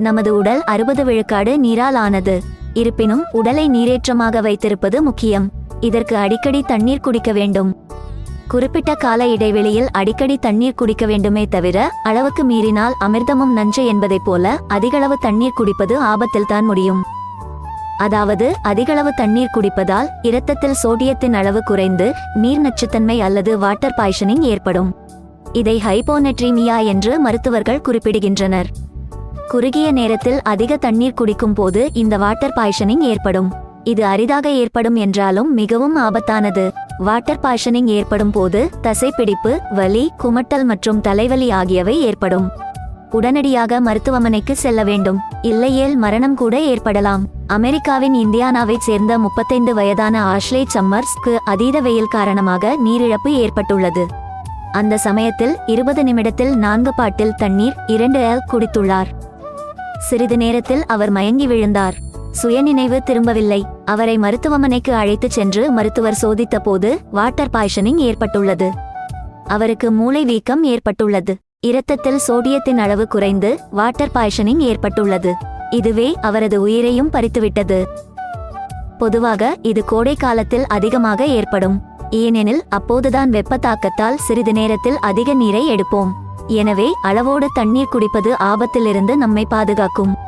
நமது உடல் அறுபது விழுக்காடு நீரால் ஆனது இருப்பினும் உடலை நீரேற்றமாக வைத்திருப்பது முக்கியம். இதற்கு அடிக்கடி தண்ணீர் குடிக்க வேண்டும். குறிப்பிட்ட கால இடைவெளியில் அடிக்கடி தண்ணீர் குடிக்க வேண்டுமே தவிர அளவுக்கு மீறினால் அமிர்தமும் நஞ்சு என்பதைப் போல அதிகளவு தண்ணீர் குடிப்பது ஆபத்தில்தான் முடியும். அதாவது அதிகளவு தண்ணீர் குடிப்பதால் இரத்தத்தில் சோடியத்தின் அளவு குறைந்து நீர் நச்சுத்தன்மை அல்லது வாட்டர் பாய்ஷனிங் ஏற்படும். இதை ஹைபோனெட்ரீமியா என்று மருத்துவர்கள் குறிப்பிடுகின்றனர். குறுகிய நேரத்தில் அதிக தண்ணீர் குடிக்கும் போது இந்த வாட்டர் பாய்ஷனிங் ஏற்படும். இது அரிதாக ஏற்படும் என்றாலும் மிகவும் ஆபத்தானது. வாட்டர் பாய்ஷனிங் ஏற்படும் போது தசைப்பிடிப்பு வலி குமட்டல் மற்றும் தலைவலி ஆகியவை ஏற்படும். உடனடியாக மருத்துவமனைக்கு செல்ல வேண்டும். இல்லையேல் மரணம் கூட ஏற்படலாம். அமெரிக்காவின் இந்தியானாவைச் சேர்ந்த முப்பத்தைந்து வயதான ஆஷ்லே சம்மர்ஸ்க்கு அதீத வெயில் காரணமாக நீரிழப்பு ஏற்பட்டுள்ளது. அந்த சமயத்தில் இருபது நிமிடத்தில் நான்கு பாட்டில் தண்ணீர் இரண்டு எல் குடித்துள்ளார். சிறிது நேரத்தில் அவர் மயங்கி விழுந்தார். சுயநினைவு திரும்பவில்லை. அவரை மருத்துவமனைக்கு அழைத்துச் சென்று மருத்துவர் சோதித்த போது வாட்டர் பாய்ஷனிங் ஏற்பட்டுள்ளது. அவருக்கு மூளை வீக்கம் ஏற்பட்டுள்ளது. இரத்தத்தில் சோடியத்தின் அளவு குறைந்து வாட்டர் பாய்ஷனிங் ஏற்பட்டுள்ளது. இதுவே அவரது உயிரையும் பறித்துவிட்டது. பொதுவாக இது கோடை காலத்தில் அதிகமாக ஏற்படும். ஏனெனில் அப்போதுதான் வெப்ப தாக்கத்தால் சிறிது நேரத்தில் அதிக நீரை எடுப்போம். எனவே அளவோடு தண்ணீர் குடிப்பது ஆபத்திலிருந்து நம்மை பாதுகாக்கும்.